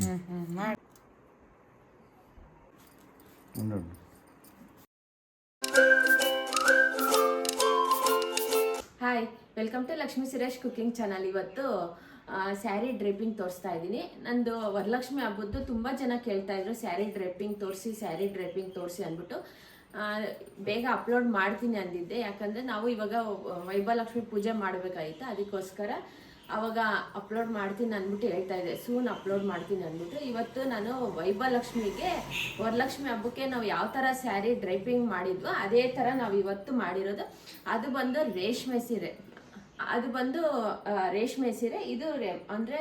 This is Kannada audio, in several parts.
Hi welcome to Lakshmi Suresh cooking channel ಇವತ್ತು ಸ್ಯಾರಿ ಡ್ರೇಪಿಂಗ್ ತೋರಿಸ್ತಾ ಇದ್ದೀನಿ. ನಂದು ವರಲಕ್ಷ್ಮಿ ಹಬ್ಬದ್ದು ತುಂಬ ಜನ ಕೇಳ್ತಾ ಇದ್ರು ಸ್ಯಾರಿ ಡ್ರೇಪಿಂಗ್ ತೋರಿಸಿ ಸ್ಯಾರಿ ಡ್ರೇಪಿಂಗ್ ತೋರಿಸಿ ಅಂದ್ಬಿಟ್ಟು. ಬೇಗ ಅಪ್ಲೋಡ್ ಮಾಡ್ತೀನಿ ಅಂದಿದ್ದೆ. ಯಾಕಂದರೆ ನಾವು ಇವಾಗ ವೈಭವಲಕ್ಷ್ಮಿ ಪೂಜೆ ಮಾಡಬೇಕಾಗಿತ್ತು. ಅದಕ್ಕೋಸ್ಕರ ಅವಾಗ ಅಪ್ಲೋಡ್ ಮಾಡ್ತೀನಿ ಅಂದ್ಬಿಟ್ಟು ಹೇಳ್ತಾ ಇದ್ದೆ. ಸೂನ್ ಅಪ್ಲೋಡ್ ಮಾಡ್ತೀನಿ ಅಂದ್ಬಿಟ್ಟು. ಇವತ್ತು ನಾನು ವೈಭವಲಕ್ಷ್ಮಿಗೆ ವರಲಕ್ಷ್ಮಿ ಹಬ್ಬಕ್ಕೆ ನಾವು ಯಾವ ಥರ ಸ್ಯಾರಿ ಡ್ರೈಪಿಂಗ್ ಮಾಡಿದ್ವೋ ಅದೇ ಥರ ನಾವು ಇವತ್ತು ಮಾಡಿರೋದು. ಅದು ಬಂದು ರೇಷ್ಮೆ ಸೀರೆ. ಅದು ಬಂದು ರೇಷ್ಮೆ ಸೀರೆ. ಇದು ಅಂದ್ರೆ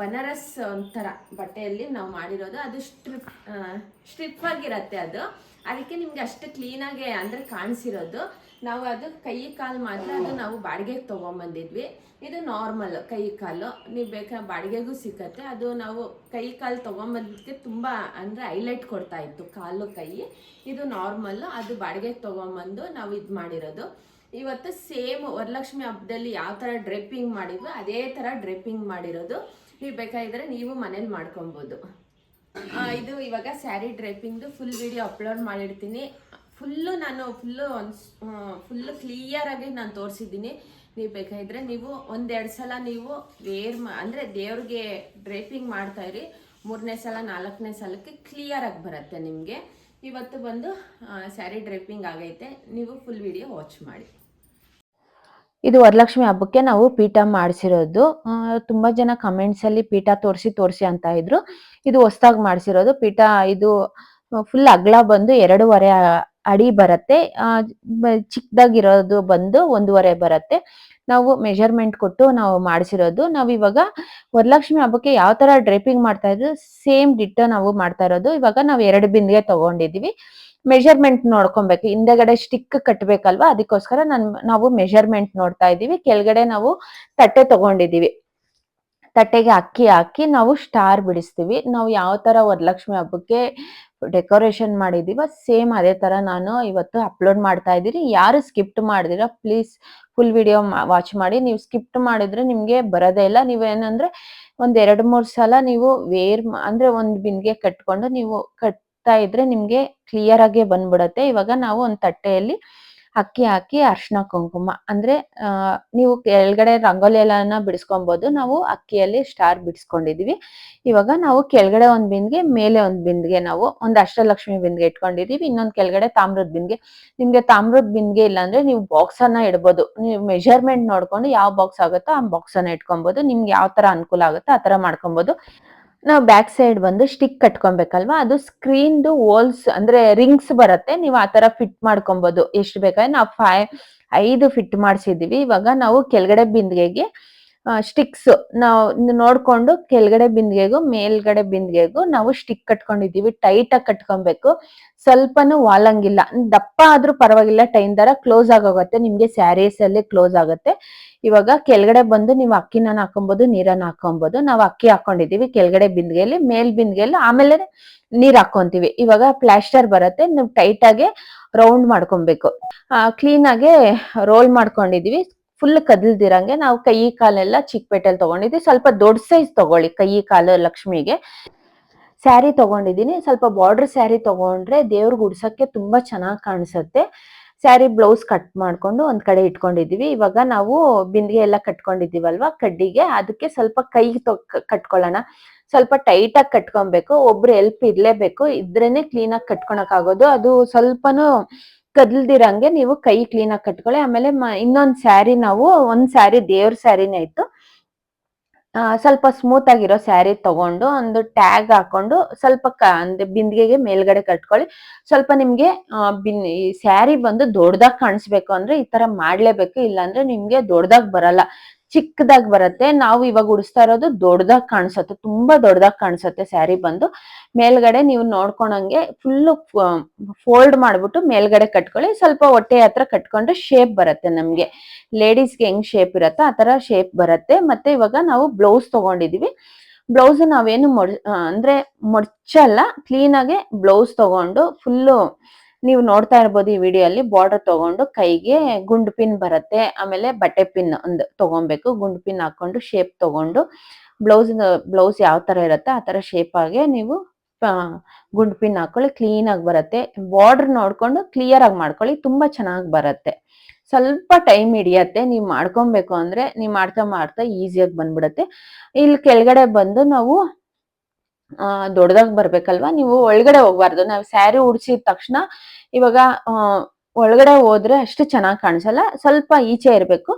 ಬನಾರಸ್ ಒಂಥರ ಬಟ್ಟೆಯಲ್ಲಿ ನಾವು ಮಾಡಿರೋದು. ಅದು ಸ್ಟ್ರಿಪ್ ಸ್ಟ್ರಿಪ್ ಆಗಿರತ್ತೆ ಅದು. ಅದಕ್ಕೆ ನಿಮ್ಗೆ ಅಷ್ಟು ಕ್ಲೀನಾಗಿ ಅಂದ್ರೆ ಕಾಣಿಸಿರೋದು. ನಾವು ಅದು ಕೈ ಕಾಲು ಮಾತ್ರ ಅದು ನಾವು ಬಾಡಿಗೆಗೆ ತೊಗೊಂಬಂದಿದ್ವಿ. ಇದು ನಾರ್ಮಲ್ ಕೈ ಕಾಲು. ನೀವು ಬೇಕಾ ಬಾಡಿಗೆಗೂ ಸಿಕ್ಕತ್ತೆ ಅದು ನಾವು ಕೈ ಕಾಲು ತೊಗೊಂಬಂದಿದ್ದಕ್ಕೆ ತುಂಬ ಅಂದರೆ ಹೈಲೈಟ್ ಕೊಡ್ತಾ ಇತ್ತು. ಕಾಲು, ಕೈ. ಇದು ನಾರ್ಮಲ್ ಅದು ಬಾಡಿಗೆಗೆ ತೊಗೊಂಬಂದು ನಾವು ಇದು ಮಾಡಿರೋದು. ಇವತ್ತು ಸೇಮ್ ವರಲಕ್ಷ್ಮಿ ಹಬ್ಬದಲ್ಲಿ ಯಾವ ಥರ ಡ್ರೆಪ್ಪಿಂಗ್ ಮಾಡಿದ್ವೋ ಅದೇ ಥರ ಡ್ರೆಪ್ಪಿಂಗ್ ಮಾಡಿರೋದು. ನೀವು ಬೇಕಾಗಿದ್ರೆ ನೀವು ಮನೇಲಿ ಮಾಡ್ಕೊಬೋದು. ಇದು ಇವಾಗ ಸ್ಯಾರಿ ಡ್ರೆಪ್ಪಿಂಗ್ದು ಫುಲ್ ವಿಡಿಯೋ ಅಪ್ಲೋಡ್ ಮಾಡಿರ್ತೀನಿ. ಫುಲ್ಲು ನಾನು ಫುಲ್ಲು ಒಂದು ಫುಲ್ಲು ಕ್ಲಿಯರಾಗಿ ನಾನು ತೋರಿಸಿದ್ದೀನಿ. ನೀವು ಬೇಕಾಗಿದ್ರೆ ನೀವು ಒಂದೆರಡು ಸಲ ನೀವು ವೇರ್ ಮಾ, ಅಂದರೆ ದೇವ್ರಿಗೆ ಡ್ರೇಪಿಂಗ್ ಮಾಡ್ತಾ ಇರಿ. ಮೂರನೇ ಸಲ, ನಾಲ್ಕನೇ ಸಲಕ್ಕೆ ಕ್ಲಿಯರಾಗಿ ಬರುತ್ತೆ ನಿಮಗೆ. ಇವತ್ತು ಬಂದು ಸ್ಯಾರಿ ಡ್ರೇಪಿಂಗ್ ಆಗೈತೆ. ನೀವು ಫುಲ್ ವಿಡಿಯೋ ವಾಚ್ ಮಾಡಿ. ಇದು ವರಲಕ್ಷ್ಮಿ ಹಬ್ಬಕ್ಕೆ ನಾವು ಪೀಠ ಮಾಡಿಸಿರೋದು. ತುಂಬಾ ಜನ ಕಮೆಂಟ್ಸ್ ಅಲ್ಲಿ ಪೀಠ ತೋರಿಸಿ ತೋರಿಸಿ ಅಂತ ಇದ್ರು. ಇದು ಹೊಸದಾಗಿ ಮಾಡಿಸಿರೋದು. ಪೀಠ ಇದು ಫುಲ್ ಅಗ್ಲ ಬಂದು ಎರಡೂವರೆ ಅಡಿ ಬರುತ್ತೆ. ಚಿಕ್ಕದಾಗಿರೋದು ಬಂದು ಒಂದೂವರೆ ಬರುತ್ತೆ. ನಾವು ಮೆಜರ್ಮೆಂಟ್ ಕೊಟ್ಟು ನಾವು ಮಾಡಿಸಿರೋದು. ನಾವು ಇವಾಗ ವರಲಕ್ಷ್ಮಿ ಹಬ್ಬಕ್ಕೆ ಯಾವ ತರ ಡ್ರೇಪಿಂಗ್ ಮಾಡ್ತಾ ಇದ್ರು ಸೇಮ್ ಡಿಟ್ಟ ನಾವು ಮಾಡ್ತಾ ಇರೋದು. ಇವಾಗ ನಾವು ಎರಡು ಬಿಂದಿಗೆ ತಗೊಂಡಿದೀವಿ ಮೆಜರ್ಮೆಂಟ್ ನೋಡ್ಕೊಬೇಕು. ಹಿಂದೆಗಡೆ ಸ್ಟಿಕ್ ಕಟ್ಬೇಕಲ್ವಾ? ಅದಕ್ಕೋಸ್ಕರ ನನ್, ನಾವು ಮೆಜರ್ಮೆಂಟ್ ನೋಡ್ತಾ ಇದೀವಿ ಕೆಳಗಡೆ ನಾವು ತಟ್ಟೆ ತಗೊಂಡಿದೀವಿ ತಟ್ಟೆಗೆ ಅಕ್ಕಿ ಹಾಕಿ ನಾವು ಸ್ಟಾರ್ ಬಿಡಿಸ್ತೀವಿ. ನಾವು ಯಾವ ತರ ವರಲಕ್ಷ್ಮಿ ಹಬ್ಬಕ್ಕೆ ಡೆಕೋರೇಷನ್ ಮಾಡಿದೀವ ಸೇಮ್ ಅದೇ ತರ ನಾನು ಇವತ್ತು ಅಪ್ಲೋಡ್ ಮಾಡ್ತಾ ಇದ್ದೀನಿ ಯಾರು ಸ್ಕಿಪ್ಟ್ ಮಾಡಿದಿರ, ಪ್ಲೀಸ್ ಫುಲ್ ವಿಡಿಯೋ ವಾಚ್ ಮಾಡಿ. ನೀವು ಸ್ಕಿಪ್ಟ್ ಮಾಡಿದ್ರೆ ನಿಮ್ಗೆ ಬರೋದೇ ಇಲ್ಲ. ನೀವೇನಂದ್ರೆ ಒಂದ್ ಎರಡು ಮೂರು ಸಲ ನೀವು ವೇರ್ ಅಂದ್ರೆ ಒಂದ್ ಬಿಂದಿಗೆ ಕಟ್ಕೊಂಡು ನೀವು ಕಟ್ತಾ ಇದ್ರೆ ನಿಮ್ಗೆ ಕ್ಲಿಯರ್ ಆಗಿ ಬಂದ್ಬಿಡತ್ತೆ. ಇವಾಗ ನಾವು ಒಂದ್ ತಟ್ಟೆಯಲ್ಲಿ ಅಕ್ಕಿ ಹಾಕಿ ಅರ್ಶಿನ ಕುಂಕುಮ. ಅಂದ್ರೆ ನೀವು ಕೆಳಗಡೆ ರಂಗೋಲಿ ಎಲ್ಲಾನ ಬಿಡಿಸ್ಕೊಬಹುದು ನಾವು ಅಕ್ಕಿಯಲ್ಲಿ ಸ್ಟಾರ್ ಬಿಡಿಸ್ಕೊಂಡಿದೀವಿ. ಇವಾಗ ನಾವು ಕೆಳಗಡೆ ಒಂದ್ ಬಿಂದಿಗೆ, ಮೇಲೆ ಒಂದ್ ಬಿಂದಿಗೆ ನಾವು ಒಂದ್ ಅಷ್ಟಲಕ್ಷ್ಮಿ ಬಿಂದಿಗೆ ಇಟ್ಕೊಂಡಿದೀವಿ. ಇನ್ನೊಂದ್ ಕೆಳಗಡೆ ತಾಮ್ರದ ಬಿಂದಿಗೆ. ನಿಮ್ಗೆ ತಾಮ್ರದ ಬಿಂದಿಗೆ ಇಲ್ಲ ಅಂದ್ರೆ ನೀವು ಬಾಕ್ಸ್ ಅನ್ನ ಇಡ್ಬೋದು. ನೀವು ಮೆಜರ್ಮೆಂಟ್ ನೋಡ್ಕೊಂಡು ಯಾವ ಬಾಕ್ಸ್ ಆಗುತ್ತೋ ಆ ಬಾಕ್ಸ್ ಅನ್ನ ಇಟ್ಕೊಬಹುದು ನಿಮ್ಗೆ ಯಾವ ತರ ಅನುಕೂಲ ಆಗುತ್ತೋ ಆ ತರ ಮಾಡ್ಕೊಬಹುದು ನಾವು ಬ್ಯಾಕ್ ಸೈಡ್ ಬಂದು ಸ್ಟಿಕ್ ಕಟ್ಕೊಬೇಕಲ್ವಾ? ಅದು ಸ್ಕ್ರೀನ್ದು ಹೋಲ್ಸ್ ಅಂದ್ರೆ ರಿಂಗ್ಸ್ ಬರುತ್ತೆ. ನೀವು ಆ ತರ ಫಿಟ್ ಮಾಡ್ಕೊಬೋದು. ಎಷ್ಟು ಬೇಕಾದ್ರೆ ನಾವು ಫೈ ಐದು ಫಿಟ್ ಮಾಡಿಸಿದೀವಿ. ಇವಾಗ ನಾವು ಕೆಳಗಡೆ ಬಿಂದಿಗೆಗೆ ಸ್ಟಿಕ್ಸ್ ನಾವು ನೋಡ್ಕೊಂಡು ಕೆಳಗಡೆ ಬಿಂದಿಗೆಗೂ ಮೇಲ್ಗಡೆ ಬಿಂದಿಗೆಗೂ ನಾವು ಸ್ಟಿಕ್ ಕಟ್ಕೊಂಡಿದೀವಿ. ಟೈಟ್ ಆಗಿ ಕಟ್ಕೊಬೇಕು. ಸ್ವಲ್ಪನೂ ವಾಲಂಗಿಲ್ಲ ದಪ್ಪ ಆದ್ರೂ ಪರವಾಗಿಲ್ಲ. ಟೈಮ್ ದರ ಕ್ಲೋಸ್ ಆಗೋಗುತ್ತೆ. ನಿಮ್ಗೆ ಸ್ಯಾರೀಸ್ ಅಲ್ಲಿ ಕ್ಲೋಸ್ ಆಗುತ್ತೆ. ಇವಾಗ ಕೆಳಗಡೆ ಬಂದು ನೀವು ಅಕ್ಕಿನ ಹಾಕೊಬಹುದು ನೀರನ್ನ ಹಾಕೊಬಹುದು ನಾವು ಅಕ್ಕಿ ಹಾಕೊಂಡಿದೀವಿ ಕೆಳಗಡೆ ಬಿಂದಿಗೆಯಲ್ಲಿ, ಮೇಲ್ ಬಿಂದಿಗೆಯಲ್ಲಿ ಆಮೇಲೆ ನೀರ್ ಹಾಕೊಂತೀವಿ. ಇವಾಗ ಪ್ಲಾಸ್ಟರ್ ಬರುತ್ತೆ, ನೀವು ಟೈಟ್ ಆಗಿ ರೌಂಡ್ ಮಾಡ್ಕೊಬೇಕು. ಕ್ಲೀನ್ ಆಗಿ ರೋಲ್ ಮಾಡ್ಕೊಂಡಿದೀವಿ ಫುಲ್ ಕದಲ್ದಿರಂಗೆ ನಾವು ಕೈ ಕಾಲೆಲ್ಲ ಚಿಕ್ಕ ಪೇಟೆಲ್ ತಗೊಂಡಿದ್ವಿ ಸ್ವಲ್ಪ ದೊಡ್ಡ ಸೈಜ್ ತಗೊಳ್ಳಿ ಕೈ ಕಾಲು ಲಕ್ಷ್ಮಿಗೆ. ಸ್ಯಾರಿ ತಗೊಂಡಿದ್ದೀನಿ. ಸ್ವಲ್ಪ ಬಾರ್ಡರ್ ಸ್ಯಾರಿ ತಗೊಂಡ್ರೆ ದೇವ್ರಿಗೆ ಉಡ್ಸಕ್ಕೆ ತುಂಬಾ ಚೆನ್ನಾಗಿ ಕಾಣಿಸುತ್ತೆ. ಸ್ಯಾರಿ ಬ್ಲೌಸ್ ಕಟ್ ಮಾಡ್ಕೊಂಡು ಒಂದ್ ಕಡೆ ಇಟ್ಕೊಂಡಿದೀವಿ. ಇವಾಗ ನಾವು ಬಿಂದಿಗೆ ಎಲ್ಲ ಕಟ್ಕೊಂಡಿದೀವಲ್ವಾ ಕಡ್ಡಿಗೆ, ಅದಕ್ಕೆ ಸ್ವಲ್ಪ ಕೈ ಕಟ್ಕೊಳ್ಳೋಣ. ಸ್ವಲ್ಪ ಟೈಟ್ ಆಗಿ ಕಟ್ಕೊಬೇಕು, ಒಬ್ರು ಹೆಲ್ಪ್ ಇರ್ಲೇಬೇಕು. ಇದ್ರೇನೆ ಕ್ಲೀನ್ ಆಗಿ ಕಟ್ಕೊಳಕ್ ಆಗೋದು. ಅದು ಸ್ವಲ್ಪನೂ ಕದಲ್ದಿರಂಗೆ ನೀವು ಕೈ ಕ್ಲೀನ್ ಆಗಿ ಕಟ್ಕೊಳ್ಳಿ. ಆಮೇಲೆ ಇನ್ನೊಂದ್ ಸ್ಯಾರಿ ನಾವು, ಒಂದ್ ಸ್ಯಾರಿ ದೇವ್ರ ಸ್ಯಾರಿನೇ ಇತ್ತು. ಸ್ವಲ್ಪ ಸ್ಮೂತ್ ಆಗಿರೋ ಸ್ಯಾರಿ ತಗೊಂಡು ಒಂದು ಟ್ಯಾಗ್ ಹಾಕೊಂಡು ಸ್ವಲ್ಪ ಅಂದ್ರೆ ಬಿಂದಿಗೆಗೆ ಮೇಲ್ಗಡೆ ಕಟ್ಕೊಳ್ಳಿ. ಸ್ವಲ್ಪ ನಿಮ್ಗೆ ಬಿನ್, ಈ ಸ್ಯಾರಿ ಬಂದು ದೊಡ್ಡದಾಗಿ ಕಾಣಿಸ್ಬೇಕು ಅಂದ್ರೆ ಈ ತರ ಮಾಡ್ಲೇಬೇಕು, ಇಲ್ಲಾಂದ್ರೆ ನಿಮ್ಗೆ ದೊಡ್ಡದಾಗಿ ಬರಲ್ಲ. ಚಿಕ್ಕದಾಗ್ ಬರತ್ತೆ. ನಾವು ಇವಾಗ ಉಡಿಸ್ತಾ ಇರೋದು ದೊಡ್ಡದಾಗ್ ಕಾಣಿಸುತ್ತೆ. ತುಂಬಾ ದೊಡ್ಡದಾಗ್ ಕಾಣಿಸುತ್ತೆ ಸ್ಯಾರಿ ಬಂದು. ಮೇಲ್ಗಡೆ ನೀವು ನೋಡ್ಕೊಳಂಗೆ ಫುಲ್ ಫೋಲ್ಡ್ ಮಾಡ್ಬಿಟ್ಟು ಮೇಲ್ಗಡೆ ಕಟ್ಕೊಳ್ಳಿ. ಸ್ವಲ್ಪ ಹೊಟ್ಟೆ ಹತ್ರ ಕಟ್ಕೊಂಡ್ರೆ ಶೇಪ್ ಬರುತ್ತೆ ನಮ್ಗೆ. ಲೇಡೀಸ್ಗೆ ಹೆಂಗ್ ಶೇಪ್ ಇರತ್ತೋ ಆ ತರ ಶೇಪ್ ಬರುತ್ತೆ. ಮತ್ತೆ ಇವಾಗ ನಾವು ಬ್ಲೌಸ್ ತಗೊಂಡಿದೀವಿ. ಬ್ಲೌಸ್ ನಾವೇನು ಮೊಡ್, ಅಂದ್ರೆ ಮೊಡ್ಚಲ್ಲ. ಕ್ಲೀನ್ ಆಗಿ ಬ್ಲೌಸ್ ತಗೊಂಡು ಫುಲ್ಲು ನೀವು ನೋಡ್ತಾ ಇರ್ಬೋದು ಈ ವಿಡಿಯೋ ಅಲ್ಲಿ ಬಾರ್ಡರ್ ತಗೊಂಡು ಕೈಗೆ ಗುಂಡು ಪಿನ್ ಬರುತ್ತೆ, ಆಮೇಲೆ ಬಟ್ಟೆ ಪಿನ್ ಒಂದು ತಗೊಬೇಕು. ಗುಂಡು ಪಿನ್ ಹಾಕೊಂಡು ಶೇಪ್ ತಗೊಂಡು ಬ್ಲೌಸ್ ಬ್ಲೌಸ್ ಯಾವ ತರ ಇರುತ್ತೆ ಆ ತರ ಶೇಪ್ ಆಗಿ ನೀವು ಗುಂಡು ಪಿನ್ ಹಾಕೊಳ್ಳಿ ಕ್ಲೀನ್ ಆಗಿ ಬರುತ್ತೆ. ಬಾರ್ಡರ್ ನೋಡ್ಕೊಂಡು ಕ್ಲಿಯರ್ ಆಗಿ ಮಾಡ್ಕೊಳ್ಳಿ, ತುಂಬಾ ಚೆನ್ನಾಗಿ ಬರುತ್ತೆ. ಸ್ವಲ್ಪ ಟೈಮ್ ಹಿಡಿಯತ್ತೆ. ನೀವು ಮಾಡ್ಕೊಬೇಕು ಅಂದ್ರೆ, ನೀವು ಮಾಡ್ತಾ ಮಾಡ್ತಾ ಈಸಿಯಾಗಿ ಬಂದ್ಬಿಡತ್ತೆ. ಇಲ್ಲಿ ಕೆಳಗಡೆ ಬಂದು ನಾವು ದೊಡ್ಡದಾಗಿ ಬರ್ಬೇಕಲ್ವಾ? ನೀವು ಒಳಗಡೆ ಹೋಗ್ಬಾರ್ದು. ನಾವು ಸ್ಯಾರಿ ಉಡ್ಸಿದ ತಕ್ಷಣ ಇವಾಗ ಒಳಗಡೆ ಹೋದ್ರೆ ಅಷ್ಟು ಚೆನ್ನಾಗಿ ಕಾಣಿಸಲ್ಲ. ಸ್ವಲ್ಪ ಈಚೆ ಇರಬೇಕು.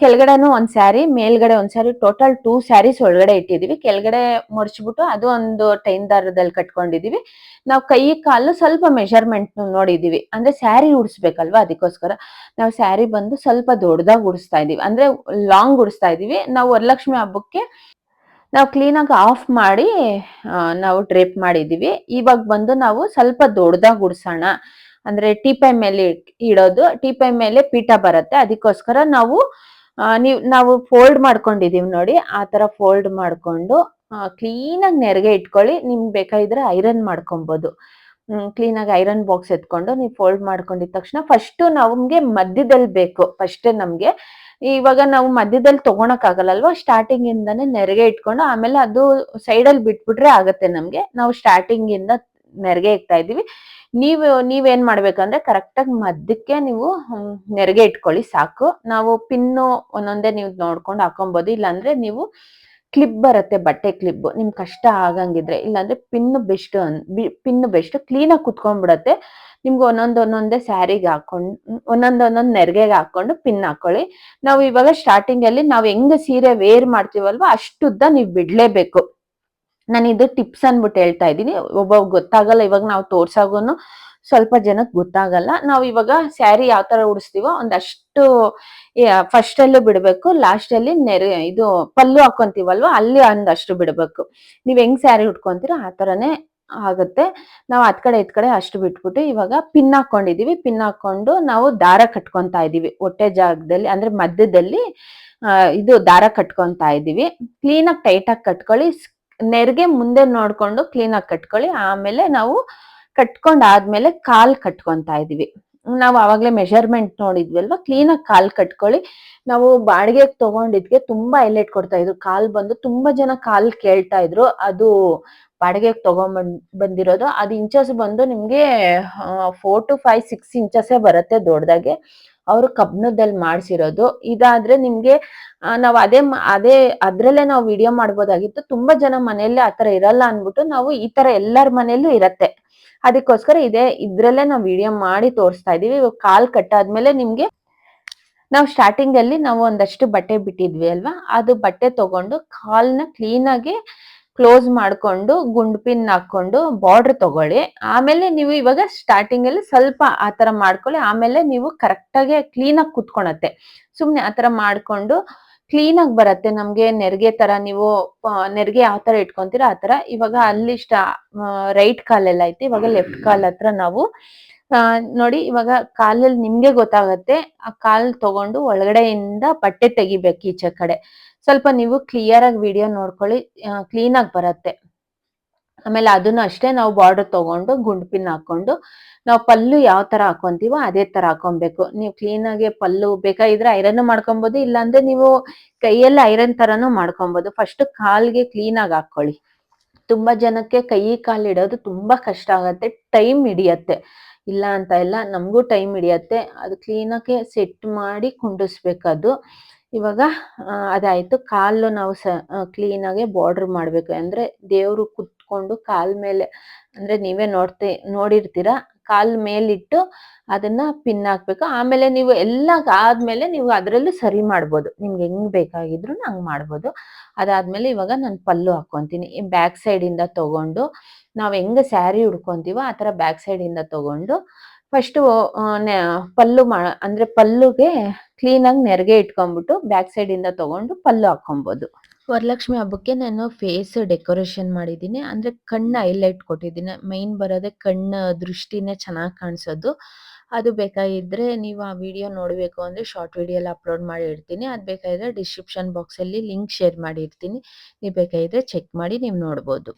ಕೆಳಗಡೆನು ಒಂದ್ ಸ್ಯಾರಿ, ಮೇಲ್ಗಡೆ ಒಂದ್ ಸ್ಯಾರಿ, ಟೋಟಲ್ ಟೂ ಸ್ಯಾರೀಸ್ ಒಳಗಡೆ ಇಟ್ಟಿದೀವಿ. ಕೆಳಗಡೆ ಮಡ್ಚ್ಬಿಟ್ಟು ಅದು ಒಂದು ಟೈನ್ ದಾರದಲ್ಲಿ ಕಟ್ಕೊಂಡಿದೀವಿ. ನಾವು ಕೈ, ಕಾಲು ಸ್ವಲ್ಪ ಮೆಷರ್ಮೆಂಟ್ ನೋಡಿದೀವಿ. ಅಂದ್ರೆ ಸ್ಯಾರಿ ಉಡ್ಸ್ಬೇಕಲ್ವಾ ಅದಕ್ಕೋಸ್ಕರ. ನಾವು ಸ್ಯಾರಿ ಬಂದು ಸ್ವಲ್ಪ ದೊಡ್ಡದಾಗಿ ಉಡಿಸ್ತಾ ಇದೀವಿ. ಅಂದ್ರೆ ಲಾಂಗ್ ಉಡಿಸ್ತಾ ಇದೀವಿ. ನಾವು ವರಲಕ್ಷ್ಮಿ ಹಬ್ಬಕ್ಕೆ ನಾವು ಕ್ಲೀನಾಗಿ ಆಫ್ ಮಾಡಿ ನಾವು ಡ್ರೇಪ್ ಮಾಡಿದೀವಿ ಇವಾಗ ಬಂದು ನಾವು ಸ್ವಲ್ಪ ದೊಡ್ಡದಾಗಿ ಉಡ್ಸೋಣ ಅಂದ್ರೆ ಟೀಪೈ ಮೇಲೆ ಇಡೋದು. ಟೀಪೈ ಮೇಲೆ ಪೀಠ ಬರುತ್ತೆ. ಅದಕ್ಕೋಸ್ಕರ ನಾವು ನೀವು, ನೀವ್ ಫೋಲ್ಡ್ ಮಾಡ್ಕೊಂಡಿದೀವಿ ನೋಡಿ. ಆ ತರ ಫೋಲ್ಡ್ ಮಾಡ್ಕೊಂಡು ಕ್ಲೀನಾಗಿ ನೆರಿಗೆ ಇಟ್ಕೊಳ್ಳಿ. ನಿಮ್ಗೆ ಬೇಕಾಗಿದ್ರೆ ಐರನ್ ಮಾಡ್ಕೊಬೋದು. ಕ್ಲೀನಾಗಿ ಐರನ್ ಬಾಕ್ಸ್ ಎತ್ಕೊಂಡು ನೀವು ಫೋಲ್ಡ್ ಮಾಡ್ಕೊಂಡಿದ ತಕ್ಷಣ ಫಸ್ಟ್ ನಮ್ಗೆ ಮಧ್ಯದಲ್ಲಿ ಬೇಕು. ಫಸ್ಟ್ ನಮ್ಗೆ ಇವಾಗ ನಾವು ಮಧ್ಯದಲ್ಲಿ ತಗೊಳಕ್ ಆಗಲ್ಲಲ್ವಾ? ಸ್ಟಾರ್ಟಿಂಗ್ ಇಂದಾನೆ ನೆರಿಗೆ ಇಟ್ಕೊಂಡು ಆಮೇಲೆ ಅದು ಸೈಡ್ ಅಲ್ಲಿ ಬಿಟ್ಬಿಟ್ರೆ ಆಗತ್ತೆ ನಮ್ಗೆ. ನಾವು ಸ್ಟಾರ್ಟಿಂಗ್ ಇಂದ ನೆರಿಗೆ ಇಕ್ತಾ ಇದೀವಿ ನೀವು ನೀವೇನ್ ಮಾಡ್ಬೇಕಂದ್ರೆ ಕರೆಕ್ಟ್ ಆಗಿ ಮಧ್ಯಕ್ಕೆ ನೀವು ನೆರಗೆ ಇಟ್ಕೊಳ್ಳಿ ಸಾಕು. ನಾವು ಪಿನ್ನು ಒಂದೊಂದೇ ನೀವು ನೋಡ್ಕೊಂಡು ಹಾಕೊಬಹುದು ಇಲ್ಲಾಂದ್ರೆ ನೀವು ಕ್ಲಿಪ್ ಬರುತ್ತೆ, ಬಟ್ಟೆ ಕ್ಲಿಪ್ ನಿಮ್ ಕಷ್ಟ ಆಗಂಗಿದ್ರೆ, ಇಲ್ಲಾಂದ್ರೆ pin best pin best clean ಆಗಿ ಕುತ್ಕೊಂಡ್ಬಿಡತ್ತೆ. ನಿಮ್ಗೆ ಒಂದೊಂದ್ ಒಂದೊಂದೇ ಸ್ಯಾರಿಗೆ ಹಾಕೊಂಡು, ಒಂದೊಂದ್ ಒಂದೊಂದ್ ನೆರಿಗೆಗೆ ಹಾಕೊಂಡು ಪಿನ್ ಹಾಕೊಳ್ಳಿ. ನಾವು ಇವಾಗ ಸ್ಟಾರ್ಟಿಂಗ್ ಅಲ್ಲಿ ನಾವ್ ಹೆಂಗ್ ಸೀರೆ ವೇರ್ ಮಾಡ್ತೀವಲ್ವ, ಅಷ್ಟುದ್ದ ನೀವು ಬಿಡ್ಲೇಬೇಕು. ನಾನು ಇದು ಟಿಪ್ಸ್ ಅನ್ಬಿಟ್ಟು ಹೇಳ್ತಾ ಇದ್ದೀನಿ. ಒಬ್ಬ ಗೊತ್ತಾಗಲ್ಲ, ಇವಾಗ ನಾವು ತೋರ್ಸಾಗೂನು ಸ್ವಲ್ಪ ಜನಕ್ಕೆ ಗೊತ್ತಾಗಲ್ಲ. ನಾವು ಇವಾಗ ಸ್ಯಾರಿ ಯಾವ ತರ ಉಡಿಸ್ತೀವೋ ಒಂದಷ್ಟು ಫಸ್ಟ್ ಅಲ್ಲೂ ಬಿಡ್ಬೇಕು ಲಾಸ್ಟ್ ಅಲ್ಲಿ ನೆರೆ, ಇದು ಪಲ್ಲು ಹಾಕೊಂತೀವಲ್ವಾ, ಅಲ್ಲಿ ಒಂದಷ್ಟು ಬಿಡಬೇಕು. ನೀವು ಹೆಂಗ್ ಸ್ಯಾರಿ ಉಟ್ಕೊಂತೀರೋ ಆ ತರನೇ ಆಗುತ್ತೆ. ನಾವು ಅದ್ ಕಡೆ ಇದ್ ಕಡೆ ಅಷ್ಟು ಬಿಟ್ಬಿಟ್ಟು ಇವಾಗ ಪಿನ್ ಹಾಕೊಂಡಿದೀವಿ. ಪಿನ್ ಹಾಕೊಂಡು ನಾವು ದಾರ ಕಟ್ಕೊಂತಾ ಇದೀವಿ. ಹೊಟ್ಟೆ ಜಾಗದಲ್ಲಿ, ಅಂದ್ರೆ ಮಧ್ಯದಲ್ಲಿ ಇದು ದಾರ ಕಟ್ಕೊಂತಾ ಇದೀವಿ. ಕ್ಲೀನ್ ಟೈಟಾಗಿ ಕಟ್ಕೊಳ್ಳಿ. ನೆರಿಗೆ ಮುಂದೆ ನೋಡ್ಕೊಂಡು ಕ್ಲೀನ್ ಆಗಿ ಕಟ್ಕೊಳ್ಳಿ. ಆಮೇಲೆ ನಾವು ಕಟ್ಕೊಂಡ್ ಆದ್ಮೇಲೆ ಕಾಲ್ ಕಟ್ಕೊಂತಾ ಇದೀವಿ ನಾವು ಅವಾಗ್ಲೇ ಮೆಷರ್ಮೆಂಟ್ ಕ್ಲೀನ್ ಆಗಿ ಕಾಲ್ ಕಟ್ಕೊಳ್ಳಿ. ನಾವು ಬಾಡಿಗೆಗೆ ತಗೊಂಡಿದ್ಗೆ ತುಂಬಾ ಹೈಲೈಟ್ ಕೊಡ್ತಾ ಇದ್ರು. ಕಾಲ್ ಬಂದು ತುಂಬಾ ಜನ ಕಾಲ್ ಕೇಳ್ತಾ ಇದ್ರು. ಅದು ಬಾಡಿಗೆಗೆ ತಗೊಂಡ್ ಬಂದಿರೋದು. ಅದು ಇಂಚಸ್ ಬಂದು ನಿಮ್ಗೆ ಫೋರ್ ಟು ಫೈವ್ ಸಿಕ್ಸ್ ಇಂಚಸ್ಸೇ ಬರುತ್ತೆ ದೊಡ್ಡದಾಗೆ. ಅವರು ಕಬ್ಣದಲ್ಲಿ ಮಾಡಿಸಿರೋದು. ಇದಾದ್ರೆ ನಿಮ್ಗೆ ನಾವು ಅದೇ ಅದೇ, ಅದ್ರಲ್ಲೇ ನಾವು ವಿಡಿಯೋ ಮಾಡ್ಬೋದಾಗಿತ್ತು. ತುಂಬಾ ಜನ ಮನೆಯಲ್ಲೇ ಆತರ ಇರಲ್ಲ ಅನ್ಬಿಟ್ಟು ನಾವು ಈ ತರ ಎಲ್ಲರ ಮನೆಯಲ್ಲೂ ಇರತ್ತೆ. ಅದಕ್ಕೋಸ್ಕರ ಇದೇ. ಇದ್ರಲ್ಲೇ ನಾವು ವಿಡಿಯೋ ಮಾಡಿ ತೋರಿಸ್ತಾ ಇದೀವಿ ಇವಾಗ ಕಾಲ್ ಕಟ್ಟಾದ್ಮೇಲೆ ನಿಮ್ಗೆ ನಾವು ಸ್ಟಾರ್ಟಿಂಗ್ ಅಲ್ಲಿ ನಾವು ಒಂದಷ್ಟು ಬಟ್ಟೆ ಬಿಟ್ಟಿದ್ವಿ ಅಲ್ವಾ? ಅದು ಬಟ್ಟೆ ತಗೊಂಡು ಕಾಲ್ನ ಕ್ಲೀನ್ ಆಗಿ ಕ್ಲೋಸ್ ಮಾಡ್ಕೊಂಡು ಗುಂಡ್ ಪಿನ್ ಹಾಕೊಂಡು ಬಾರ್ಡರ್ ತಗೊಳ್ಳಿ. ಆಮೇಲೆ ನೀವು ಇವಾಗ ಸ್ಟಾರ್ಟಿಂಗ್ ಅಲ್ಲಿ ಸ್ವಲ್ಪ ಆತರ ಮಾಡ್ಕೊಳ್ಳಿ. ಆಮೇಲೆ ನೀವು ಕರೆಕ್ಟ್ ಆಗಿ ಕ್ಲೀನ್ ಆಗಿ ಕುತ್ಕೊಳತ್ತೆ ಸುಮ್ನೆ ಆ ತರ ಮಾಡ್ಕೊಂಡು ಕ್ಲೀನ್ ಆಗಿ ಬರತ್ತೆ. ನಮ್ಗೆ ನೆರಿಗೆ ತರ ನೀವು ನೆರಿಗೆ ಯಾವ ತರ ಇಟ್ಕೊಂತೀರಾ ಆ ತರ. ಇವಾಗ ಅಲ್ಲಿ ಇಷ್ಟ ರೈಟ್ ಕಾಲೆಲ್ಲ ಐತಿ. ಇವಾಗ ಲೆಫ್ಟ್ ಕಾಲ್ ಹತ್ರ ನಾವು ನೋಡಿ ಇವಾಗ ಕಾಲಲ್ಲಿ ನಿಮ್ಗೆ ಗೊತ್ತಾಗತ್ತೆ ಆ ಕಾಲ್ ತಗೊಂಡು ಒಳಗಡೆಯಿಂದ ಬಟ್ಟೆ ತೆಗಿಬೇಕು ಈಚೆ ಕಡೆ. ಸ್ವಲ್ಪ ನೀವು ಕ್ಲಿಯರ್ ಆಗಿ ವಿಡಿಯೋ ನೋಡ್ಕೊಳ್ಳಿ ಕ್ಲೀನ್ ಆಗಿ ಬರತ್ತೆ. ಆಮೇಲೆ ಅದನ್ನು ಅಷ್ಟೇ ನಾವು ಬಾರ್ಡರ್ ತಗೊಂಡು, ಗುಂಡ್ ಪಿನ್ ಹಾಕೊಂಡು, ನಾವು ಪಲ್ಲು ಯಾವ ತರ ಹಾಕೊಂತೀವೋ ಅದೇ ತರ ಹಾಕೊಬೇಕು. ನೀವು ಕ್ಲೀನ್ ಆಗಿ ಪಲ್ಲು ಬೇಕಾಗಿದ್ರೆ ಐರನ್ ಮಾಡ್ಕೊಬಹುದು ಇಲ್ಲಾಂದ್ರೆ ನೀವು ಕೈಯಲ್ಲಿ ಐರನ್ ತರನು ಮಾಡ್ಕೊಬಹುದು ಫಸ್ಟ್ ಕಾಲ್ಗೆ ಕ್ಲೀನ್ ಆಗಿ ಹಾಕೊಳ್ಳಿ. ತುಂಬಾ ಜನಕ್ಕೆ ಕೈ ಕಾಲು ಇಡೋದು ತುಂಬಾ ಕಷ್ಟ ಆಗತ್ತೆ ಟೈಮ್ ಹಿಡಿಯತ್ತೆ. ಇಲ್ಲ ಅಂತ ಇಲ್ಲ, ನಮಗೂ ಟೈಮ್ ಹಿಡಿಯತ್ತೆ. ಅದು ಕ್ಲೀನಾಗೆ ಸೆಟ್ ಮಾಡಿ ಕುಂಡಿಸ್ಬೇಕದು ಇವಾಗ ಅದಾಯಿತು. ಕಾಲು ನಾವು ಸ ಕ್ಲೀನಾಗೆ ಬಾರ್ಡರ್ ಮಾಡ್ಬೇಕು. ಅಂದ್ರೆ ದೇವ್ರು ಕುತ್ಕೊಂಡು ಕಾಲ್ ಮೇಲೆ, ಅಂದ್ರೆ ನೀವೇ ನೋಡ್ತಿ, ನೋಡಿರ್ತೀರ? ಕಾಲ್ ಮೇಲಿಟ್ಟು ಅದನ್ನ ಪಿನ್ ಹಾಕ್ಬೇಕು. ಆಮೇಲೆ ನೀವು ಎಲ್ಲ ಆದ್ಮೇಲೆ ನೀವು ಅದರಲ್ಲೂ ಸರಿ ಮಾಡ್ಬೋದು. ನಿಮ್ಗೆ ಹೆಂಗ್ ಬೇಕಾಗಿದ್ರು ಹಂಗ್ ಮಾಡ್ಬೋದು. ಅದಾದ್ಮೇಲೆ ಇವಾಗ ನಾನು ಪಲ್ಲು ಹಾಕೊಂತೀನಿ. ಈ ಬ್ಯಾಕ್ ಸೈಡ್ ಇಂದ ತಗೊಂಡು, ನಾವ್ ಹೆಂಗ ಸ್ಯಾರಿ ಉಡ್ಕೊಂತೀವೋ ಆ ತರ ಬ್ಯಾಕ್ ಸೈಡ್ ಇಂದ ತಗೊಂಡು ಫಸ್ಟ್ ಪಲ್ಲು ಮಾ, ಅಂದ್ರೆ ಪಲ್ಲುಗೆ ಕ್ಲೀನ್ ಆಗಿ ನೆರಿಗೆ ಇಟ್ಕೊಂಡ್ಬಿಟ್ಟು ಬ್ಯಾಕ್ ಸೈಡ್ ಇಂದ ತಗೊಂಡು ಪಲ್ಲು ಹಾಕೊಂಬೋದು ವರಲಕ್ಷ್ಮಿ ಹಬ್ಬಕ್ಕೆ ನಾನು ಫೇಸ್ ಡೆಕೋರೇಷನ್ ಮಾಡಿದ್ದೀನಿ. ಅಂದ್ರೆ ಕಣ್ಣು ಹೈಲೈಟ್ ಕೊಟ್ಟಿದ್ದೀನಿ. ಮೈನ್ ಬರೋದೇ ಕಣ್ಣು ದೃಷ್ಟಿನೇ ಚೆನ್ನಾಗಿ ಕಾಣಿಸೋದು. ಅದು ಬೇಕಾಗಿದ್ರೆ ನೀವು ಆ ವಿಡಿಯೋ ನೋಡಬೇಕು ಅಂದ್ರೆ ಶಾರ್ಟ್ ವಿಡಿಯೋ ಎಲ್ಲ ಅಪ್ಲೋಡ್ ಮಾಡಿ ಇರ್ತೀನಿ ಅದು ಬೇಕಾಗಿದ್ರೆ ಡಿಸ್ಕ್ರಿಪ್ಷನ್ ಬಾಕ್ಸಲ್ಲಿ ಲಿಂಕ್ ಶೇರ್ ಮಾಡಿರ್ತೀನಿ ನೀವು ಬೇಕಾಗಿದ್ರೆ ಚೆಕ್ ಮಾಡಿ ನೀವು ನೋಡ್ಬೋದು.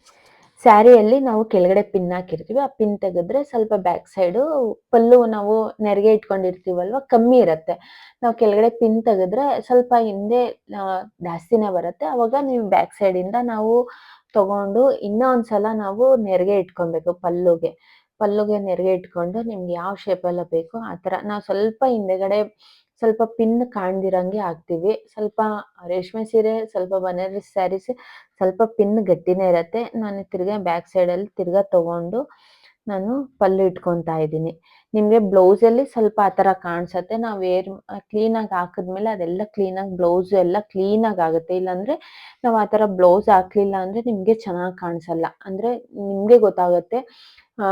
ಸ್ಯಾರಿಯಲ್ಲಿ ನಾವು ಕೆಳಗಡೆ ಪಿನ್ ಹಾಕಿರ್ತೀವಿ. ಆ ಪಿನ್ ತೆಗೆದ್ರೆ ಸ್ವಲ್ಪ ಬ್ಯಾಕ್ ಸೈಡು ಪಲ್ಲು ನಾವು ನೆರಿಗೆ ಇಟ್ಕೊಂಡಿರ್ತೀವಲ್ವ, ಕಮ್ಮಿ ಇರುತ್ತೆ. ನಾವು ಕೆಳಗಡೆ ಪಿನ್ ತೆಗೆದ್ರೆ ಸ್ವಲ್ಪ ಹಿಂದೆ ಜಾಸ್ತಿನೇ ಬರುತ್ತೆ. ಅವಾಗ ನೀವು ಬ್ಯಾಕ್ ಸೈಡಿಂದ ನಾವು ತಗೊಂಡು ಇನ್ನೂ ಒಂದ್ಸಲ ನಾವು ನೆರಿಗೆ ಇಟ್ಕೊಬೇಕು ಪಲ್ಲುಗೆ. ಪಲ್ಲುಗೆ ನೆರಿಗೆ ಇಟ್ಕೊಂಡು ನಿಮ್ಗೆ ಯಾವ ಶೇಪಲ್ಲಿ ಬೇಕೋ ಆ ಥರ. ನಾವು ಸ್ವಲ್ಪ ಹಿಂದೆಗಡೆ ಸ್ವಲ್ಪ ಪಿನ್ ಕಾಣ್ದಿರಂಗೆ ಹಾಕ್ತೀವಿ. ಸ್ವಲ್ಪ ರೇಷ್ಮೆ ಸೀರೆ, ಸ್ವಲ್ಪ ಬನಾರಸ್ ಸ್ಯಾರೀಸ್, ಸ್ವಲ್ಪ ಪಿನ್ ಗಟ್ಟಿನೇ ಇರತ್ತೆ. ನಾನು ತಿರ್ಗಾ ಬ್ಯಾಕ್ ಸೈಡಲ್ಲಿ ತಿರ್ಗಾ ತಗೊಂಡು ನಾನು ಪಲ್ಲು ಇಟ್ಕೊತಾ ಇದ್ದೀನಿ. ನಿಮಗೆ ಬ್ಲೌಸಲ್ಲಿ ಸ್ವಲ್ಪ ಆ ಥರ ಕಾಣಿಸತ್ತೆ. ನಾವು ಏರ್ ಕ್ಲೀನಾಗಿ ಹಾಕಿದ್ಮೇಲೆ ಅದೆಲ್ಲ ಕ್ಲೀನಾಗಿ ಬ್ಲೌಸ್ ಎಲ್ಲ ಕ್ಲೀನಾಗಿ ಆಗುತ್ತೆ. ಇಲ್ಲಾಂದರೆ ನಾವು ಆ ಥರ ಬ್ಲೌಸ್ ಹಾಕ್ಲಿಲ್ಲ ಅಂದರೆ ನಿಮಗೆ ಚೆನ್ನಾಗಿ ಕಾಣಿಸಲ್ಲ. ಅಂದರೆ ನಿಮಗೆ ಗೊತ್ತಾಗುತ್ತೆ.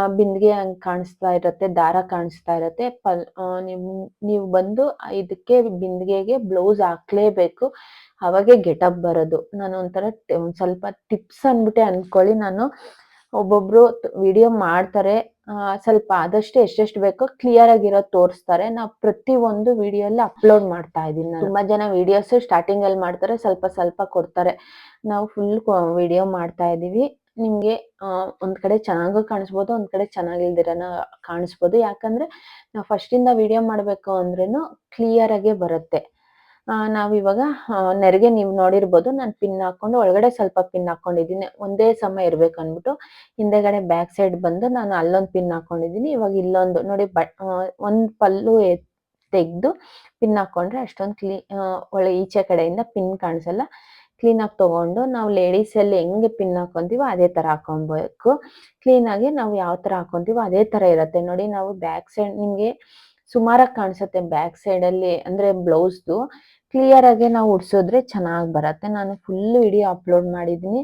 ಬಿಂದಿಗೆ ಹಂಗ್ ಕಾಣಿಸ್ತಾ ಇರತ್ತೆ ದಾರ ಕಾಣಿಸ್ತಾ ಇರತ್ತೆ. ಪಲ್ ಆ, ನಿಮ್ ನೀವು ಬಂದು ಇದಕ್ಕೆ ಬಿಂದಿಗೆಗೆ ಬ್ಲೌಸ್ ಹಾಕ್ಲೇಬೇಕು. ಅವಾಗೆ ಗೆಟಪ್ ಬರೋದು. ನಾನು ಒಂಥರ ಒಂದ್ ಸ್ವಲ್ಪ ಟಿಪ್ಸ್ ಅಂದ್ಬಿಟ್ಟೆ ಅನ್ಕೊಳ್ಳಿ ನಾನು. ಒಬ್ಬೊಬ್ರು ವಿಡಿಯೋ ಮಾಡ್ತಾರೆ. ಆ, ಸ್ವಲ್ಪ ಆದಷ್ಟು ಎಷ್ಟೆಷ್ಟು ಬೇಕೋ ಕ್ಲಿಯರ್ ಆಗಿರೋ ತೋರಿಸ್ತಾರೆ. ನಾವು ಪ್ರತಿ ಒಂದು ವಿಡಿಯೋ ಅಲ್ಲಿ ಅಪ್ಲೋಡ್ ಮಾಡ್ತಾ ಇದೀನಿ ನಾನು. ತುಂಬಾ ಜನ ವಿಡಿಯೋಸ್ ಸ್ಟಾರ್ಟಿಂಗ್ ಅಲ್ಲಿ ಮಾಡ್ತಾರೆ ಸ್ವಲ್ಪ ಸ್ವಲ್ಪ ಕೊಡ್ತಾರೆ. ನಾವು ಫುಲ್ ವಿಡಿಯೋ ಮಾಡ್ತಾ ಇದೀವಿ ನಿಮ್ಗೆ ಒಂದು ಕಡೆ ಚೆನ್ನಾಗೂ ಕಾಣಿಸ್ಬೋದು ಒಂದ್ ಕಡೆ ಚೆನ್ನಾಗಿಲ್ದಿರನ ಕಾಣಿಸ್ಬೋದು. ಯಾಕಂದ್ರೆ ನಾವು ಫಸ್ಟ್ ಇಂದ ವಿಡಿಯೋ ಮಾಡ್ಬೇಕು ಅಂದ್ರೂ ಕ್ಲಿಯರ್ ಆಗೇ ಬರುತ್ತೆ. ಆ, ನಾವ್ ಇವಾಗ ಆ, ನೆರಿಗೆ ನೀವು ನೋಡಿರ್ಬೋದು ನಾನು ಪಿನ್ ಹಾಕೊಂಡು ಒಳಗಡೆ ಸ್ವಲ್ಪ ಪಿನ್ ಹಾಕೊಂಡಿದ್ದೀನಿ. ಒಂದೇ ಸಮ ಇರ್ಬೇಕು ಅಂದ್ಬಿಟ್ಟು ಹಿಂದೆಗಡೆ ಬ್ಯಾಕ್ ಸೈಡ್ ಬಂದು ನಾನು ಅಲ್ಲೊಂದು ಪಿನ್ ಹಾಕೊಂಡಿದ್ದೀನಿ. ಇವಾಗ ಇಲ್ಲೊಂದು ನೋಡಿ ಬಟ್ ಒಂದು ಪಲ್ಲು ತೆಗೆದು ಪಿನ್ ಹಾಕೊಂಡ್ರೆ ಅಷ್ಟೊಂದು ಕ್ಲೀ ಒಳ್ಳೆ ಈಚೆ ಕಡೆಯಿಂದ ಪಿನ್ ಕಾಣಿಸಲ್ಲ. ಕ್ಲೀನಾಗಿ ತಗೊಂಡು ನಾವು ಎಲ್ಲ ಹೆಂಗೆ ಪಿನ್ ಹಾಕೊಂತೀವೋ ಅದೇ ಥರ ಹಾಕೊಬೇಕು. ಕ್ಲೀನಾಗಿ ನಾವು ಯಾವ ಥರ ಹಾಕೊಂತೀವೋ ಅದೇ ಥರ ಇರುತ್ತೆ. ನೋಡಿ ನಾವು ಬ್ಯಾಕ್ ಸೈಡ್ ನಿಮಗೆ ಸುಮಾರಾಗಿ ಕಾಣಿಸುತ್ತೆ ಬ್ಯಾಕ್ ಸೈಡಲ್ಲಿ ಅಂದರೆ ಬ್ಲೌಸ್ದು ಕ್ಲಿಯರ್ ಆಗಿ ನಾವು ಉಡ್ಸಿದ್ರೆ ಚೆನ್ನಾಗಿ ಬರುತ್ತೆ. ನಾನು ಫುಲ್ ವಿಡಿಯೋ ಅಪ್ಲೋಡ್ ಮಾಡಿದ್ದೀನಿ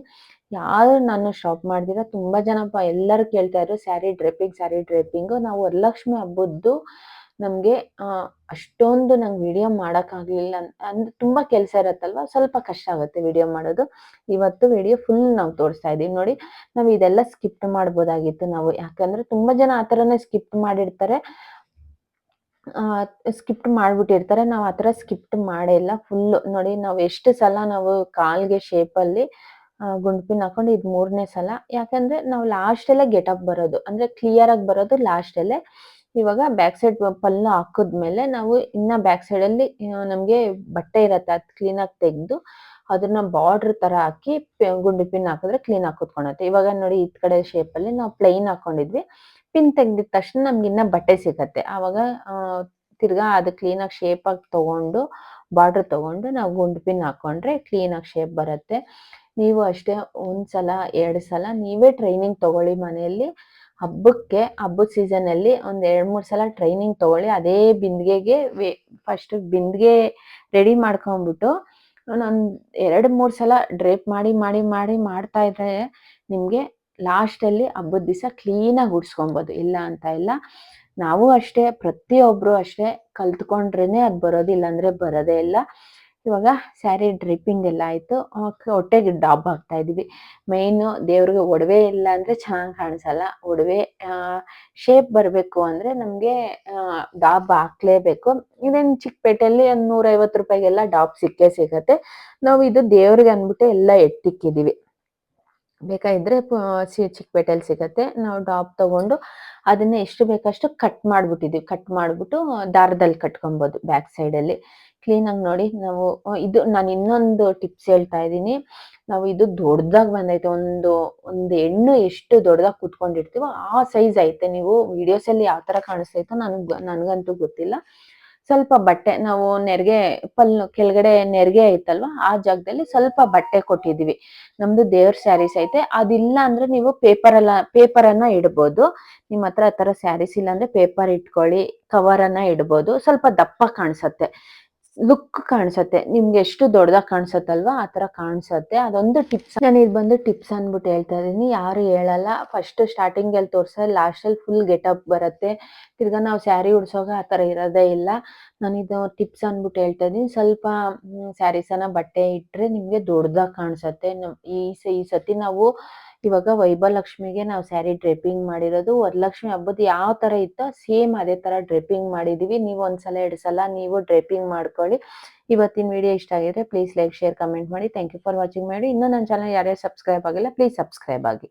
ಯಾರು ನಾನು ಶಾಪ್ ಮಾಡಿದಿರ ತುಂಬಾ ಜನಪ್ಪ ಎಲ್ಲರೂ ಕೇಳ್ತಾ ಇದ್ರು ಸ್ಯಾರಿ ಡ್ರೆಪಿಂಗ್ ಸ್ಯಾರಿ ಡ್ರೆಪಿಂಗು ನಾವು ವರಲಕ್ಷ್ಮಿ ಹಬ್ಬದ್ದು ನಮಗೆ ಅಷ್ಟೊಂದು ನಂಗೆ ವಿಡಿಯೋ ಮಾಡೋಕ್ಕಾಗಲಿಲ್ಲ ಅಂದ್ರೆ ತುಂಬ ಕೆಲಸ ಇರತ್ತಲ್ವ? ಸ್ವಲ್ಪ ಕಷ್ಟ ಆಗುತ್ತೆ ವಿಡಿಯೋ ಮಾಡೋದು. ಇವತ್ತು ವಿಡಿಯೋ ಫುಲ್ ನಾವು ತೋರಿಸ್ತಾ ಇದೀವಿ. ನೋಡಿ, ನಾವು ಇದೆಲ್ಲ ಸ್ಕಿಪ್ ಮಾಡ್ಬೋದಾಗಿತ್ತು ನಾವು. ಯಾಕಂದ್ರೆ ತುಂಬಾ ಜನ ಆ ಥರನೇ ಸ್ಕಿಪ್ ಮಾಡಿರ್ತಾರೆ. ಸ್ಕಿಪ್ಟ್ ಮಾಡ್ಬಿಟ್ಟಿರ್ತಾರೆ. ನಾವು ಆ ಥರ ಸ್ಕಿಪ್ಟ್ ಮಾಡೇ ಇಲ್ಲ. ಫುಲ್ ನೋಡಿ, ನಾವು ಎಷ್ಟು ಸಲ ನಾವು ಕಾಲ್ಗೆ ಶೇಪಲ್ಲಿ ಗುಂಡ್ ಪಿನ್ ಹಾಕೊಂಡು ಇದು ಮೂರನೇ ಸಲ. ಯಾಕಂದ್ರೆ ನಾವು ಲಾಸ್ಟ್ ಅಲ್ಲೇ ಗೆಟಪ್ ಬರೋದು. ಅಂದ್ರೆ ಕ್ಲಿಯರ್ ಆಗಿ ಬರೋದು ಲಾಸ್ಟ್ ಅಲ್ಲೇ. ಇವಾಗ ಬ್ಯಾಕ್ ಸೈಡ್ ಪಲ್ನ ಹಾಕಿದ್ಮೇಲೆ ನಾವು ಇನ್ನ ಬ್ಯಾಕ್ ಸೈಡ್ ಅಲ್ಲಿ ನಮ್ಗೆ ಬಟ್ಟೆ ಇರತ್ತೆ, ಅದ್ ಕ್ಲೀನ್ ಆಗಿ ತೆಗೆದು ಅದನ್ನ ಬಾರ್ಡರ್ ತರ ಹಾಕಿ ಗುಂಡು ಪಿನ್ ಹಾಕಿದ್ರೆ ಕ್ಲೀನ್ ಆಗಿ ಕುತ್ಕೊಂಡತ್ತೆ ಇವಾಗ ನೋಡಿ ಈ ಕಡೆ ಶೇಪ್ ಅಲ್ಲಿ ನಾವು ಪ್ಲೈನ್ ಹಾಕೊಂಡಿದ್ವಿ. ಪಿನ್ ತೆಗ್ದಿದ ತಕ್ಷಣ ನಮ್ಗೆ ಇನ್ನ ಬಟ್ಟೆ ಸಿಗತ್ತೆ. ಆವಾಗ ತಿರ್ಗಾ ಅದು ಕ್ಲೀನ್ ಆಗಿ ಶೇಪ್ ಆಗಿ ತಗೊಂಡು ಬಾರ್ಡರ್ ತಗೊಂಡು ನಾವು ಗುಂಡು ಪಿನ್ ಹಾಕೊಂಡ್ರೆ ಕ್ಲೀನ್ ಆಗಿ ಶೇಪ್ ಬರುತ್ತೆ. ನೀವು ಅಷ್ಟೇ ಒಂದ್ಸಲ, ಎರಡು ಸಲ ನೀವೇ ಟ್ರೈನಿಂಗ್ ತಗೊಳ್ಳಿ ಮನೆಯಲ್ಲಿ. ಹಬ್ಬಕ್ಕೆ, ಹಬ್ಬದ ಸೀಸನ್ ಅಲ್ಲಿ ಒಂದ್ ಎರಡ್ ಮೂರ್ ಸಲ ಟ್ರೈನಿಂಗ್ ತಗೊಳ್ಳಿ, ಅದೇ ಬಿಂದಿಗೆಗೆ ಫಸ್ಟ್ ಬಿಂದಿಗೆ ರೆಡಿ ಮಾಡ್ಕೊಂಡ್ಬಿಟ್ಟು ನಾನು ಎರಡ್ ಮೂರ್ ಸಲ ಡ್ರೇಪ್ ಮಾಡಿ ಮಾಡಿ ಮಾಡಿ ಮಾಡ್ತಾ ಇದ್ರೆ ನಿಮ್ಗೆ ಲಾಸ್ಟ್ ಅಲ್ಲಿ ಹಬ್ಬದ ದಿವಸ ಕ್ಲೀನ್ ಆಗಿ ಉಡ್ಸ್ಕೊಬೋದು. ಇಲ್ಲ ಅಂತ ಇಲ್ಲ. ನಾವು ಅಷ್ಟೇ, ಪ್ರತಿಯೊಬ್ರು ಅಷ್ಟೇ ಕಲ್ತ್ಕೊಂಡ್ರೇನೆ ಅದ್ ಬರೋದು ಇಲ್ಲಾಂದ್ರೆ ಬರೋದೇ ಇಲ್ಲ. ಇವಾಗ ಸ್ಯಾರಿ ಡ್ರಿಪ್ಪಿಂಗ್ ಎಲ್ಲ ಆಯ್ತು. ಹೊಟ್ಟೆಗೆ ಡಾಬ್ ಹಾಕ್ತಾ ಇದೀವಿ. ಮೈನ್ ದೇವ್ರಿಗೆ ಒಡವೆ ಇಲ್ಲ ಅಂದ್ರೆ ಚೆನ್ನಾಗಿ ಕಾಣಿಸಲ್ಲ. ಒಡವೆ ಶೇಪ್ ಬರಬೇಕು ಅಂದ್ರೆ ನಮ್ಗೆ ಡಾಬ್ ಹಾಕ್ಲೇಬೇಕು. ಇದೇನು ಚಿಕ್ಕಪೇಟೆಯಲ್ಲಿ ಒಂದು ನೂರೈವತ್ತು ರೂಪಾಯಿಗೆಲ್ಲ ಡಾಬ್ ಸಿಕ್ಕೇ ಸಿಗತ್ತೆ. ನಾವು ಇದು ದೇವ್ರಿಗೆ ಅಂದ್ಬಿಟ್ಟು ಎಲ್ಲ ಎತ್ತಿಕ್ಕಿದೀವಿ. ಬೇಕಾಗಿದ್ರೆ ಚಿಕ್ಕಪೇಟೆಯಲ್ಲಿ ಸಿಗತ್ತೆ. ನಾವು ಡಾಬ್ ತಗೊಂಡು ಅದನ್ನ ಎಷ್ಟು ಬೇಕಷ್ಟು ಕಟ್ ಮಾಡ್ಬಿಟ್ಟಿದೀವಿ. ಕಟ್ ಮಾಡ್ಬಿಟ್ಟು ದಾರದಲ್ಲಿ ಕಟ್ಕೊಬೋದು ಬ್ಯಾಕ್ ಸೈಡ್ ಅಲ್ಲಿ ಕ್ಲೀನ್ ಆಗಿ ನೋಡಿ ನಾವು ಇದು ನಾನು ಇನ್ನೊಂದು ಟಿಪ್ಸ್ ಹೇಳ್ತಾ ಇದ್ದೀನಿ. ನಾವು ಇದು ದೊಡ್ಡದಾಗಿ ಬಂದೈತೆ, ಒಂದು ಒಂದು ಹೆಣ್ಣು ಎಷ್ಟು ದೊಡ್ಡದಾಗಿ ಕುತ್ಕೊಂಡಿರ್ತೀವೋ ಆ ಸೈಜ್ ಐತೆ. ನೀವು ವಿಡಿಯೋಸ್ ಅಲ್ಲಿ ಯಾವ ತರ ಕಾಣಿಸ್ತೈತೋ ನನಗೆ ನನಗಂತೂ ಗೊತ್ತಿಲ್ಲ. ಸ್ವಲ್ಪ ಬಟ್ಟೆ, ನಾವು ನೆರಿಗೆ ಪಲ್ ಕೆಳಗಡೆ ನೆರಿಗೆ ಐತಲ್ವಾ, ಆ ಜಾಗದಲ್ಲಿ ಸ್ವಲ್ಪ ಬಟ್ಟೆ ಕೊಟ್ಟಿದೀವಿ. ನಮ್ದು ದೇವ್ರ ಸ್ಯಾರೀಸ್ ಐತೆ. ಅದಿಲ್ಲ ಅಂದ್ರೆ ನೀವು ಪೇಪರ್ ಎಲ್ಲ ಪೇಪರ್ ಅನ್ನ ಇಡ್ಬೋದು. ನಿಮ್ಮ ಹತ್ರ ಆ ತರ ಸ್ಯಾರೀಸ್ ಇಲ್ಲ ಅಂದ್ರೆ ಪೇಪರ್ ಇಟ್ಕೊಳ್ಳಿ ಕವರ್ ಅನ್ನ ಇಡ್ಬೋದು. ಸ್ವಲ್ಪ ದಪ್ಪ ಕಾಣಿಸತ್ತೆ. ಲುಕ್ ಕಾಣಿಸುತ್ತೆ. ನಿಮ್ಗೆ ಎಷ್ಟು ದೊಡ್ಡದಾಗಿ ಕಾಣಿಸುತ್ತಲ್ವಾ? ಆ ತರ ಕಾಣಿಸುತ್ತೆ. ಅದೊಂದು ಟಿಪ್ಸ್ ನಾನು ಇದು ಬಂದು ಟಿಪ್ಸ್ ಅನ್ಬಿಟ್ಟು ಹೇಳ್ತಾ ಇದೀನಿ ಯಾರು ಹೇಳಲ್ಲ. ಫಸ್ಟ್ ಸ್ಟಾರ್ಟಿಂಗ್ ಅಲ್ಲಿ ತೋರ್ಸ. ಲಾಸ್ಟ್ ಅಲ್ಲಿ ಫುಲ್ ಗೆಟಪ್ ಬರುತ್ತೆ. ತಿರ್ಗಾ ನಾವು ಸ್ಯಾರಿ ಉಡ್ಸೋಗ ಆ ತರ ಇರೋದೇ ಇಲ್ಲ. ನಾನು ಇದು ಟಿಪ್ಸ್ ಅನ್ಬಿಟ್ಟು ಹೇಳ್ತಾ ಇದೀನಿ ಸ್ವಲ್ಪ ಸ್ಯಾರೀಸ್ ಅನ್ನ ಬಟ್ಟೆ ಇಟ್ರೆ ನಿಮ್ಗೆ ದೊಡ್ಡದಾಗಿ ಕಾಣಿಸುತ್ತೆ. ಈ ಸತಿ ನಾವು ಇವಾಗ ವೈಭಲಕ್ಷ್ಮಿಗೆ ನಾವು ಸ್ಯಾರಿ ಡ್ರೆಪ್ಪಿಂಗ್ ಮಾಡಿರೋದು, ವರಲಕ್ಷ್ಮಿ ಹಬ್ಬದ ಯಾವ ತರ ಇತ್ತೋ ಸೇಮ್ ಅದೇ ತರ ಡ್ರೆಪ್ಪಿಂಗ್ ಮಾಡಿದೀವಿ. ನೀವು ಒಂದ್ಸಲ ಎರಡು ಸಲ ನೀವು ಡ್ರೆಪ್ಪಿಂಗ್ ಮಾಡ್ಕೊಳ್ಳಿ. ಇವತ್ತಿನ ವಿಡಿಯೋ ಇಷ್ಟ ಆಗಿದ್ರೆ ಪ್ಲೀಸ್ ಲೈಕ್ ಶೇರ್ ಕಮೆಂಟ್ ಮಾಡಿ. ಥ್ಯಾಂಕ್ ಯು ಫಾರ್ ವಾಚಿಂಗ್ ಮಾಡಿ ಇನ್ನೂ ನನ್ನ ಚಾನಲ್ ಯಾರ್ಯಾರು ಸಬ್ಸ್ಕ್ರೈಬ್ ಆಗಿಲ್ಲ ಪ್ಲೀಸ್ ಸಬ್ಸ್ಕ್ರೈಬ್ ಆಗಿ.